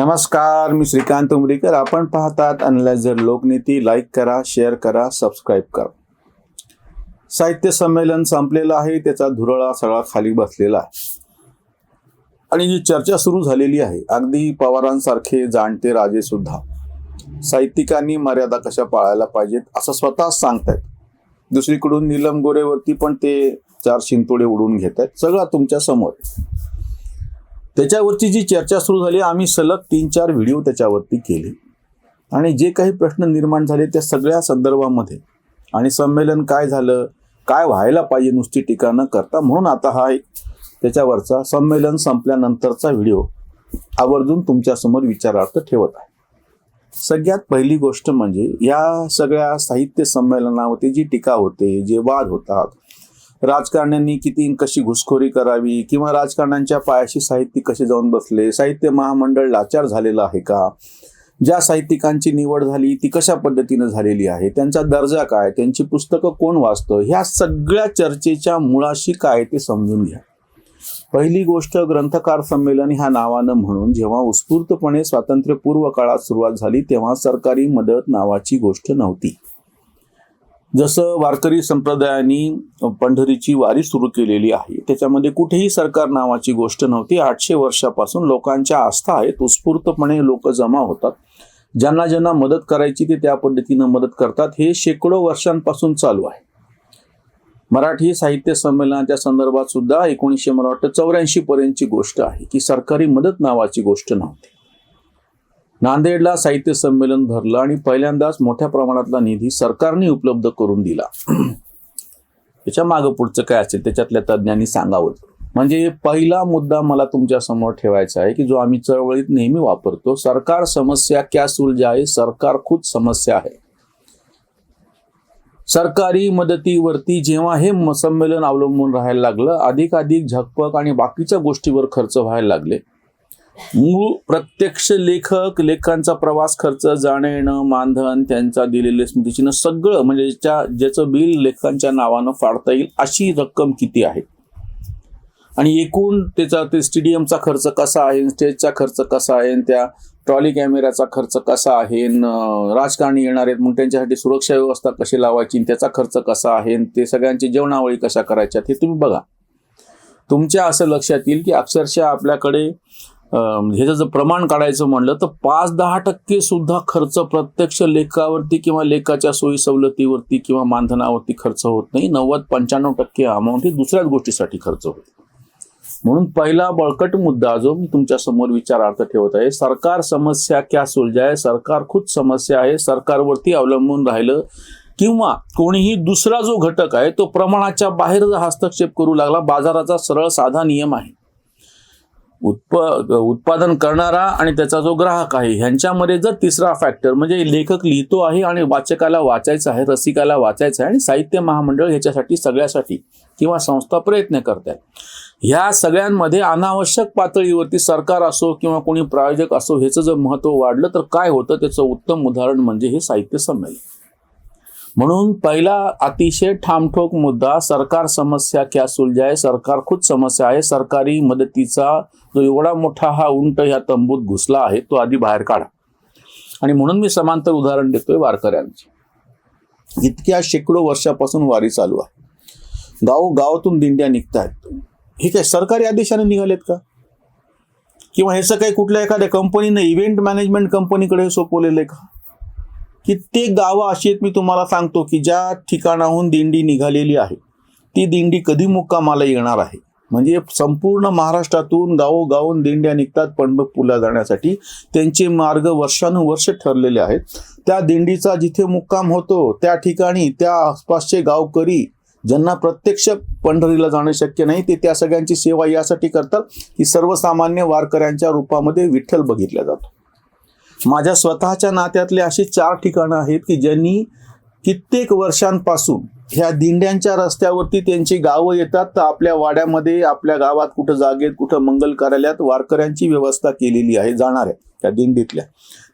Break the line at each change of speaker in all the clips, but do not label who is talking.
नमस्कार मी श्रीकांत उमरीकर. आपण पाहतात अनलायझर लोकनीती. लाईक करा शेअर करा सबस्क्राईब करा. साहित्य संमेलन संपलेलं आहे. त्याचा धुरळा सगळा खाली बसलेला आहे. आणि जी चर्चा सुरू झालेली आहे अगदी पवारांसारखे जाणते राजे सुद्धा. साहित्यिकांनी मर्यादा कशा पाळायला पाहिजेत असं स्वतःच सांगतायत. दुसरीकडून नीलम गोरेवरती पण ते चार शिंतोडे उडून घेत आहेत सगळं तुमच्यासमोर त्याच्यावरची जी चर्चा सुरू झाली आम्ही सलग तीन चार व्हिडिओ त्याच्यावरती केले. आणि जे काही प्रश्न निर्माण झाले त्या सगळ्या संदर्भामध्ये. आणि संमेलन काय झालं काय व्हायला पाहिजे नुसती टीका न करता म्हणून आता हा एक त्याच्यावरचा संमेलन संपल्यानंतरचा व्हिडिओ आवर्जून तुमच्यासमोर विचारार्थ ठेवत आहे. सगळ्यात पहिली गोष्ट म्हणजे या सगळ्या साहित्य संमेलनावरती जी टीका होते जे वाद होतात राजकारण्यांनी किती कशी घुसखोरी करावी किंवा राजकारण्यांच्या पायाशी साहित्यिक कसे जाऊन बसले साहित्य महामंडळ लाचार झालेलं आहे का? ज्या साहित्यिकांची निवड झाली ती कशा पद्धतीनं झालेली आहे? त्यांचा दर्जा काय? त्यांची पुस्तकं कोण वाचतं? ह्या सगळ्या चर्चेच्या मुळाशी काय ते समजून घ्या. पहिली गोष्ट ग्रंथकार संमेलन ह्या नावानं म्हणून जेव्हा उत्स्फूर्तपणे स्वातंत्र्यपूर्व काळात सुरुवात झाली तेव्हा सरकारी मदत नावाची गोष्ट नव्हती. जसं वारकरी संप्रदायाने पंढरीची वारी सुरू केलेली आहे त्याच्यामध्ये कुठेही सरकार नावाची गोष्ट नव्हती. आठशे वर्षापासून लोकांच्या आस्था आहेत उत्स्फूर्तपणे लोक जमा होतात. ज्यांना ज्यांना मदत करायची ते त्या पद्धतीनं मदत करतात. हे शेकडो वर्षांपासून चालू आहे. मराठी साहित्य संमेलनाच्या संदर्भात सुद्धा एकोणीसशे मला वाटतं चौऱ्याऐंशी पर्यंतची गोष्ट आहे की सरकारी मदत नावाची गोष्ट नव्हती. नांदेडला साहित्य संमेलन भरलं आणि पहिल्यांदाच मोठ्या प्रमाणातला निधी सरकारने उपलब्ध करून दिला. त्याच्या मागं पुढचं काय असेल त्याच्यातल्या तज्ज्ञांनी सांगावं. म्हणजे पहिला मुद्दा मला तुमच्यासमोर ठेवायचा आहे की जो आम्ही चळवळीत नेहमी वापरतो सरकार समस्या क्या सुलझाए सरकार खूप समस्या आहे. सरकारी मदतीवरती जेव्हा हे संमेलन अवलंबून राहायला लागलं अधिकाधिक झकपक आणि बाकीच्या गोष्टीवर खर्च व्हायला लागले. मूळ प्रत्यक्ष लेखक लेखांचा प्रवास खर्च जाणं येणं मानधन त्यांचा दिलेले स्मृतिचिन्ह सगळं म्हणजे ज्याच्या ज्याचं बिल लेखकांच्या नावानं फाडता येईल अशी रक्कम किती आहे? आणि एकूण त्याचा ते स्टेडियमचा खर्च कसा आहे? स्टेजचा खर्च कसा आहे? त्या ट्रॉली कॅमेऱ्याचा खर्च कसा आहे? राजकारणी येणार आहेत मग त्यांच्यासाठी सुरक्षा व्यवस्था कशी लावायची? आणि त्याचा खर्च कसा आहे? ते सगळ्यांची जेवणावळी कशा करायच्या हे तुम्ही बघा. तुमच्या असं लक्षात येईल की अक्षरशः आपल्याकडे ह्याचं जर प्रमाण काढायचं म्हणलं तर पाच दहा टक्के सुद्धा खर्च प्रत्यक्ष लेखावरती किंवा लेखाच्या सोयी सवलतीवरती किंवा मानधनावरती खर्च होत नाही. नव्वद पंच्याण्णव टक्के अमाऊंट ही दुसऱ्याच गोष्टीसाठी खर्च होते. म्हणून पहिला बळकट मुद्दा जो मी तुमच्यासमोर विचारार्थ ठेवत आहे सरकार समस्या क्या सुलझाय? सरकार खुद समस्या आहे. सरकारवरती अवलंबून राहिलं किंवा कोणीही दुसरा जो घटक आहे तो प्रमाणाच्या बाहेर जर हस्तक्षेप करू लागला. बाजाराचा सरळ साधा नियम आहे. उत्प उत्पादन करणारा आणि त्याचा जो ग्राहक आहे ह्यांच्यामध्ये जर तिसरा फॅक्टर म्हणजे लेखक लिहितो आहे आणि वाचकाला वाचायचं आहे रसिकाला वाचायचं आहे आणि साहित्य महामंडळ ह्याच्यासाठी सगळ्यासाठी किंवा संस्था प्रयत्न करतात. ह्या सगळ्यांमध्ये अनावश्यक पातळीवरती सरकार असो किंवा कोणी प्रायोजक असो ह्याचं जर महत्त्व वाढलं तर काय होतं? त्याचं उत्तम उदाहरण म्हणजे हे साहित्य संमेलन. म्हणून पहिला अतिशय ठामठोक मुद्दा सरकार समस्या क्या सुलझाय सरकार खुद समस्या आहे. सरकारी मदतीचा जो एवढा मोठा हा उंट ह्या तंबूत घुसला आहे तो आधी बाहेर काढा. आणि म्हणून मी समांतर उदाहरण देतोय वारकऱ्यांचे. इतक्या शेकडो वर्षापासून वारी चालू आहे. गाव गावातून दिंड्या निघतायत. हे काय सरकारी आदेशाने निघालेत का? किंवा ह्याचं काही कुठल्या एखाद्या कंपनीने इव्हेंट मॅनेजमेंट कंपनीकडे सोपवलेलं आहे का? कित्येक गावं अशी आहेत मी तुम्हाला सांगतो की ज्या ठिकाणाहून दिंडी निघालेली आहे ती दिंडी कधी मुक्कामाला येणार आहे? म्हणजे संपूर्ण महाराष्ट्रातून गावोगावून दिंड्या निघतात पंढरपूरला जाण्यासाठी. त्यांचे मार्ग वर्षानुवर्ष ठरलेले आहेत. त्या दिंडीचा जिथे मुक्काम होतो त्या ठिकाणी त्या आसपासचे गावकरी ज्यांना प्रत्यक्ष पंढरीला जाणं शक्य नाही ते त्या सगळ्यांची सेवा यासाठी करतात. की सर्वसामान्य वारकऱ्यांच्या रूपामध्ये विठ्ठल बघितला जातो. माझ्या स्वतःच्या नात्यातले अशी चार ठिकाणं आहेत की ज्यांनी कित्येक वर्षांपासून ह्या दिंड्यांच्या रस्त्यावरती त्यांची गावं येतात तर आपल्या वाड्यामध्ये आपल्या गावात कुठं जागेत कुठं मंगल कार्यालयात वारकऱ्यांची व्यवस्था केलेली आहे जाणाऱ्या त्या दिंडीतल्या.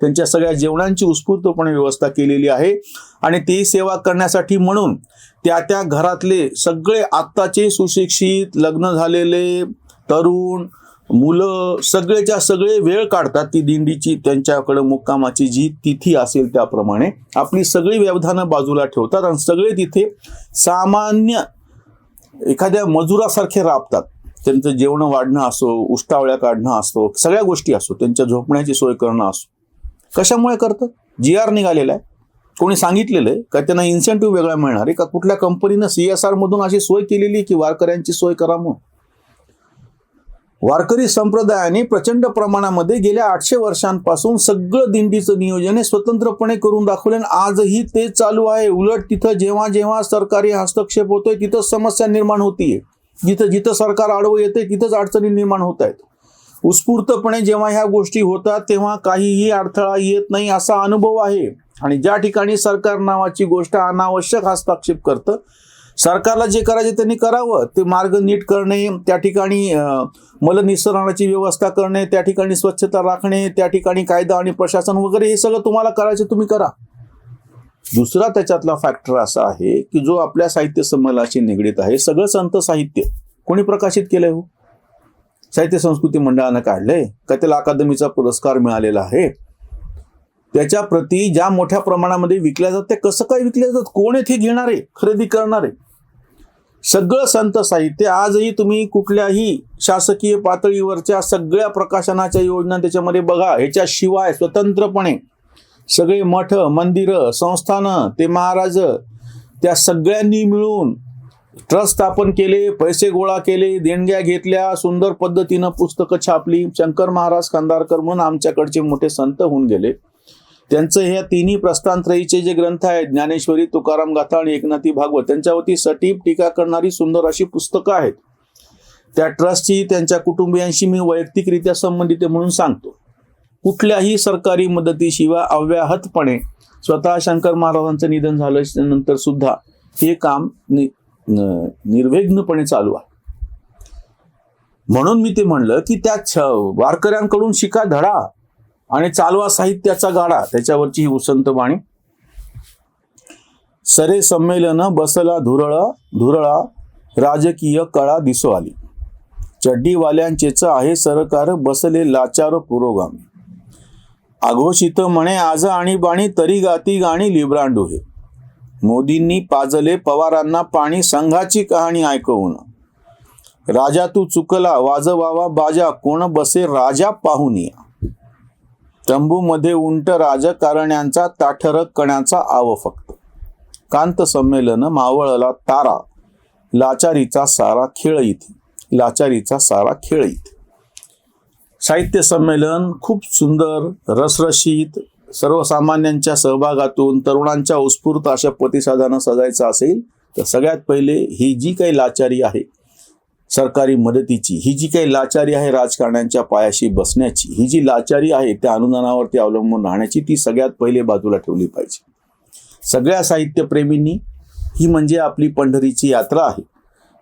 त्यांच्या सगळ्या जेवणांची उत्स्फूर्तपणे व्यवस्था केलेली आहे. आणि ती सेवा करण्यासाठी म्हणून त्या त्या घरातले सगळे आत्ताचे सुशिक्षित लग्न झालेले तरुण मुलं सगळेच्या सगळे वेळ काढतात ती दिंडीची त्यांच्याकडे मुक्कामाची जी तिथी असेल त्याप्रमाणे. आपली सगळी व्यवधानं बाजूला ठेवतात आणि सगळे तिथे सामान्य एखाद्या मजुरासारखे राबतात. त्यांचं जेवण वाढणं असो उष्टावळ्या काढणं असो सगळ्या गोष्टी असो त्यांच्या झोपण्याची सोय करणं असो. कशामुळे करतं जी आर निघालेला आहे. कोणी सांगितलेलं आहे का त्यांना इन्सेंटिव्ह वेगळा मिळणार आहे? का कुठल्या कंपनीनं सी एस आरमधून अशी सोय केलेली आहे की वारकऱ्यांची सोय करा म्हणून? वारकरी संप्रदायाने प्रचंड प्रमाणामध्ये गेल्या आठशे वर्षांपासून सगळं दिंडीचं नियोजन हे स्वतंत्रपणे करून दाखवले आणि आजही ते चालू आहे. उलट तिथं जेव्हा जेव्हा सरकारी हस्तक्षेप होतोय तिथं समस्या निर्माण होतीये. जिथं जिथं सरकार आडवं येते तिथंच अडचणी निर्माण होत आहेत उत्स्फूर्तपणे जेव्हा ह्या गोष्टी होतात तेव्हा काहीही अडथळा येत नाही असा अनुभव आहे. आणि ज्या ठिकाणी सरकार नावाची गोष्ट अनावश्यक हस्तक्षेप करतं सरकारला जे करायचे त्यांनी करावं. ते मार्ग नीट करणे त्या ठिकाणी मलनिसरणाची व्यवस्था करणे त्या ठिकाणी स्वच्छता राखणे त्या ठिकाणी कायदा आणि प्रशासन वगैरे हे सगळं तुम्हाला करायचं तुम्ही करा. दुसरा त्याच्यातला फॅक्टर असा आहे की जो आपल्या साहित्य संमेलनाशी निगडीत आहे सगळं संत साहित्य. कोणी प्रकाशित केलंय हो? साहित्य संस्कृती मंडळानं काढलंय? का त्याला अकादमीचा पुरस्कार मिळालेला आहे? त्याच्या प्रती ज्या मोठ्या प्रमाणामध्ये विकल्या जातात ते कसं काय विकल्या जातात? कोण येथे घेणारे खरेदी करणारे सगळं संत साहित्य आजही तुम्ही कुठल्याही शासकीय पातळीवरच्या सगळ्या प्रकाशनाच्या योजना त्याच्यामध्ये बघा. ह्याच्याशिवाय स्वतंत्रपणे सगळे मठ मंदिरं संस्थानं ते महाराज त्या सगळ्यांनी मिळून ट्रस्ट स्थापन केले पैसे गोळा केले देणग्या घेतल्या सुंदर पद्धतीनं पुस्तकं छापली. शंकर महाराज खांदारकर म्हणून आमच्याकडचे मोठे संत होऊन गेले. त्यांचं ह्या तिन्ही प्रस्थानत्रयीचे जे ग्रंथ आहेत ज्ञानेश्वरी तुकाराम गाथा आणि एकनाथी भागवत त्यांच्यावरती सटीप टीका करणारी सुंदर अशी पुस्तकं आहेत. त्या ट्रस्टची त्यांच्या कुटुंबियांशी मी वैयक्तिकरित्या संबंधित आहे म्हणून सांगतो. कुठल्याही सरकारी मदतीशिवाय अव्याहतपणे स्वतः शंकर महाराजांचं निधन झाल्यानंतर सुद्धा हे काम नि निर्विघ्नपणे चालू आहे. म्हणून मी ते म्हणलं की त्या छ- वारकऱ्यांकडून शिका धडा. आणि चालवा साहित्याचा गाडा त्याच्यावरची ही उसंत बाणी. सरे संमेलन बसला धुरळा धुरळा राजकीय कळा दिसो आली. चड्डीवाल्यांचेच आहे सरकार बसले लाचार पुरोगामी. आघोषित म्हणे आज आणि बाणी तरी गाती गाणी लिब्रांडू हे. मोदींनी पाजले पवारांना पाणी संघाची कहाणी ऐकवून. राजा तू चुकला वाजवावा बाजा कोण बसे राजा पाहून या. तंबूमध्ये उंट राजकारण्यांचा ताठरक कण्याचा आव फक्त. कांत संमेलन मावळला तारा. लाचारीचा सारा खेळ इथे. लाचारीचा सारा खेळ इथे. साहित्य संमेलन खूप सुंदर रसरशीत सर्वसामान्यांच्या सहभागातून तरुणांच्या उत्स्फूर्त अशा प्रतिसादानं सजायचं असेल तर सगळ्यात पहिले ही जी काही लाचारी आहे सरकारी मदतीची ही जी काही लाचारी आहे राजकारण्यांच्या पायाशी बसण्याची ही जी लाचारी आहे त्या अनुदानावरती अवलंबून राहण्याची ती सगळ्यात पहिले बाजूला ठेवली पाहिजे. सगळ्या साहित्यप्रेमींनी ही म्हणजे आपली पंढरीची यात्रा आहे.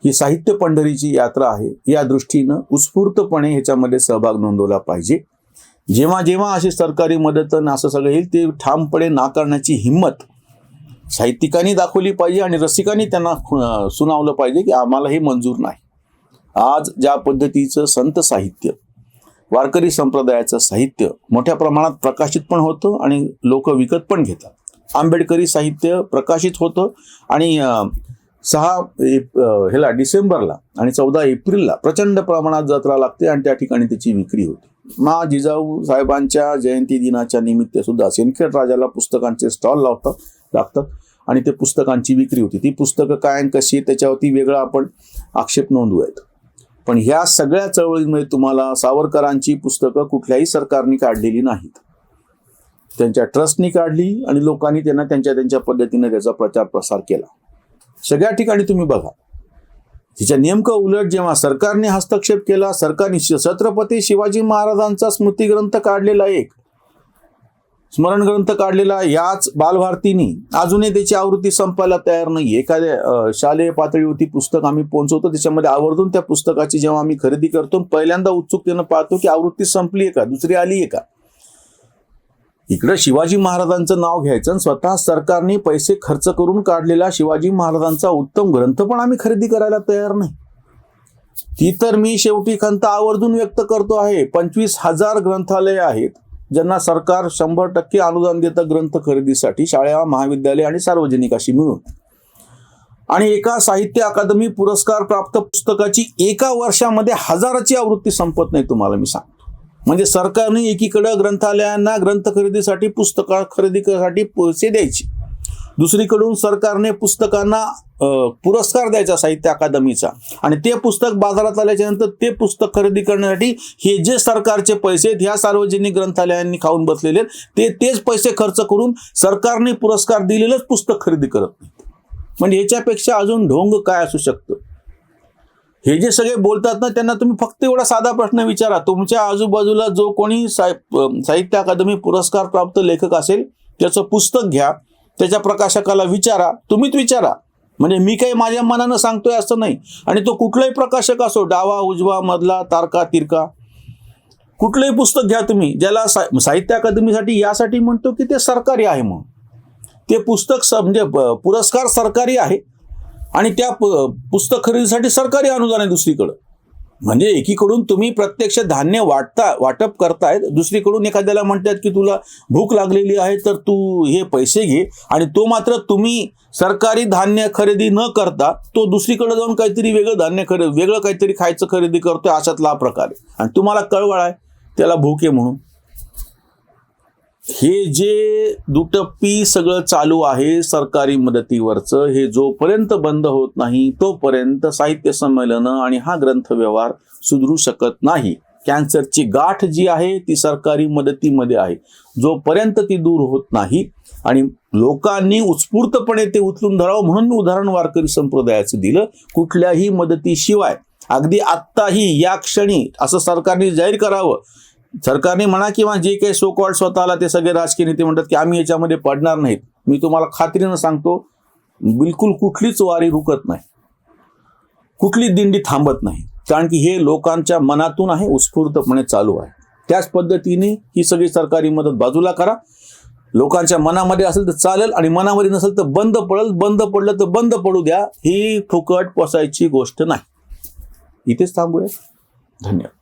ही साहित्य पंढरीची यात्रा आहे या दृष्टीनं उत्स्फूर्तपणे ह्याच्यामध्ये सहभाग नोंदवला पाहिजे. जेव्हा जेव्हा अशी सरकारी मदत असं सगळं येईल ते ठामपणे नाकारण्याची हिंमत साहित्यिकांनी दाखवली पाहिजे आणि रसिकांनी त्यांना सुनावलं पाहिजे की आम्हाला हे मंजूर नाही. आज ज्या पद्धतीचं संत साहित्य वारकरी संप्रदायाचं साहित्य मोठ्या प्रमाणात प्रकाशित पण होतं आणि लोक विकत पण घेतात. आंबेडकरी साहित्य प्रकाशित होतं आणि सहा एप ह्याला डिसेंबरला आणि चौदा एप्रिलला प्रचंड प्रमाणात जत्रा लागते आणि त्या ठिकाणी त्याची विक्री होते. मा जिजाऊ साहेबांच्या जयंती दिनाच्या निमित्त सुद्धा सिंदखेड राजाला पुस्तकांचे स्टॉल लावतात लागतात आणि ते पुस्तकांची विक्री होती. ती पुस्तकं काय कशी त्याच्यावरती वेगळा आपण आक्षेप नोंदवूयात. पण ह्या सगळ्या चळवळींमध्ये तुम्हाला सावरकरांची पुस्तकं कुठल्याही सरकारने काढलेली नाहीत. त्यांच्या ट्रस्टनी काढली आणि लोकांनी त्यांना त्यांच्या त्यांच्या पद्धतीने त्याचा प्रचार प्रसार केला. सगळ्या ठिकाणी तुम्ही बघा. तिच्या नेमकं उलट जेव्हा सरकारने हस्तक्षेप केला सरकारने श- छत्रपती शिवाजी महाराजांचा स्मृतिग्रंथ काढलेला एक स्मरण ग्रंथ काढलेला याच बालभारतीनी अजूनही त्याची आवृत्ती संपायला तयार नाही एखाद्या शालेय पातळीवरती पुस्तक आम्ही पोहोचवतो त्याच्यामध्ये आवर्जून त्या पुस्तकाची जेव्हा आम्ही खरेदी करतो पहिल्यांदा उत्सुकतेनं पाहतो की आवृत्ती संपली आहे का दुसरी आली आहे का? इकडं शिवाजी महाराजांचं नाव घ्यायचं आणि स्वतः सरकारने पैसे खर्च करून काढलेला शिवाजी महाराजांचा उत्तम ग्रंथ पण आम्ही खरेदी करायला तयार नाही. ती तर मी शेवटी खंत आवर्जून व्यक्त करतो आहे. पंचवीस हजार ग्रंथालय आहेत. ज्यांना सरकार शंभर टक्के अनुदान देतं ग्रंथ खरेदीसाठी शाळा महाविद्यालय आणि सार्वजनिक अशी मिळून. आणि एका साहित्य अकादमी पुरस्कार प्राप्त पुस्तकाची एका वर्षामध्ये हजाराची आवृत्ती संपत नाही तुम्हाला मी सांगतो. म्हणजे सरकारने एकीकडे ग्रंथालयांना ग्रंथ खरेदीसाठी पुस्तका खरेदीसाठी पैसे द्यायचे. दुसरीकडून सरकारने पुस्तकांना पुरस्कार द्यायचा साहित्य अकादमीचा. आणि ते पुस्तक बाजारात आल्याच्यानंतर ते पुस्तक खरेदी करण्यासाठी हे जे सरकारचे पैसे आहेत ह्या सार्वजनिक ग्रंथालयांनी खाऊन बसलेले आहेत, ते तेच पैसे खर्च करून सरकारने पुरस्कार दिलेलंच पुस्तक खरेदी करत नाहीत. म्हणजे ह्याच्यापेक्षा अजून ढोंग काय असू शकतं? हे जे सगळे बोलतात ना त्यांना तुम्ही फक्त एवढा साधा प्रश्न विचारा. तुमच्या आजूबाजूला जो कोणी साहित्य अकादमी पुरस्कार प्राप्त लेखक असेल त्याचं पुस्तक घ्या. त्याच्या प्रकाशकाला विचारा तुम्हीच विचारा. म्हणजे मी काही माझ्या मनानं सांगतोय असं नाही. आणि तो कुठलाही प्रकाशक असो डावा उजवा मधला तारका तिरका कुठलंही पुस्तक घ्या तुम्ही ज्याला सा- साहित्य अकादमीसाठी यासाठी म्हणतो की ते सरकारी आहे म्हणून. ते पुस्तक स- म्हणजे पुरस्कार सरकारी आहे. आणि त्या प- पुस्तक खरेदीसाठी सरकारी अनुदान आहे दुसरीकडं. म्हणजे एकीकडून तुम्ही प्रत्यक्ष धान्य वाटता वाटप करतायत दुसरीकडून एखाद्याला म्हणतात की तुला भूक लागलेली आहे तर तू हे पैसे घे. आणि तो मात्र तुम्ही सरकारी धान्य खरेदी न करता तो दुसरीकडे जाऊन काहीतरी वेगळं धान्य खरेदी वेगळं काहीतरी खायचं खरेदी करतोय अशातला हा प्रकार आहे. आणि तुम्हाला कळवळ आहे त्याला भूक आहे म्हणून. हे जे दुटप्पी सगळं चालू आहे सरकारी मदतीवरचं हे जोपर्यंत बंद होत नाही तोपर्यंत साहित्य संमेलनं आणि हा ग्रंथ व्यवहार सुधरू शकत नाही. कॅन्सरची गाठ जी आहे ती सरकारी मदतीमध्ये आहे. जोपर्यंत ती दूर होत नाही आणि लोकांनी उत्स्फूर्तपणे ते उचलून धरावं म्हणून मी उदाहरण वारकरी संप्रदायाचं दिलं कुठल्याही मदतीशिवाय. अगदी आत्ताही या क्षणी असं सरकारने जाहीर करावं सरकारने म्हणा किंवा जे काही सो कॉल्ड स्वतःला ते सगळे राजकीय नेते म्हणतात की आम्ही याच्यामध्ये पडणार नाहीत. मी तुम्हाला खात्रीनं सांगतो बिलकुल कुठलीच वारी रुकत नाही. कुठली दिंडी थांबत नाही. कारण की हे लोकांच्या मनातून आहे उत्स्फूर्तपणे चालू आहे. त्याच पद्धतीने ही सगळी सरकारी मदत बाजूला करा. लोकांच्या मनामध्ये असेल तर चालेल आणि मनामध्ये नसेल तर बंद पडेल बंद पडलं तर बंद पडू द्या. ही फुकट पोसायची गोष्ट नाही. इथेच थांबूया. धन्यवाद.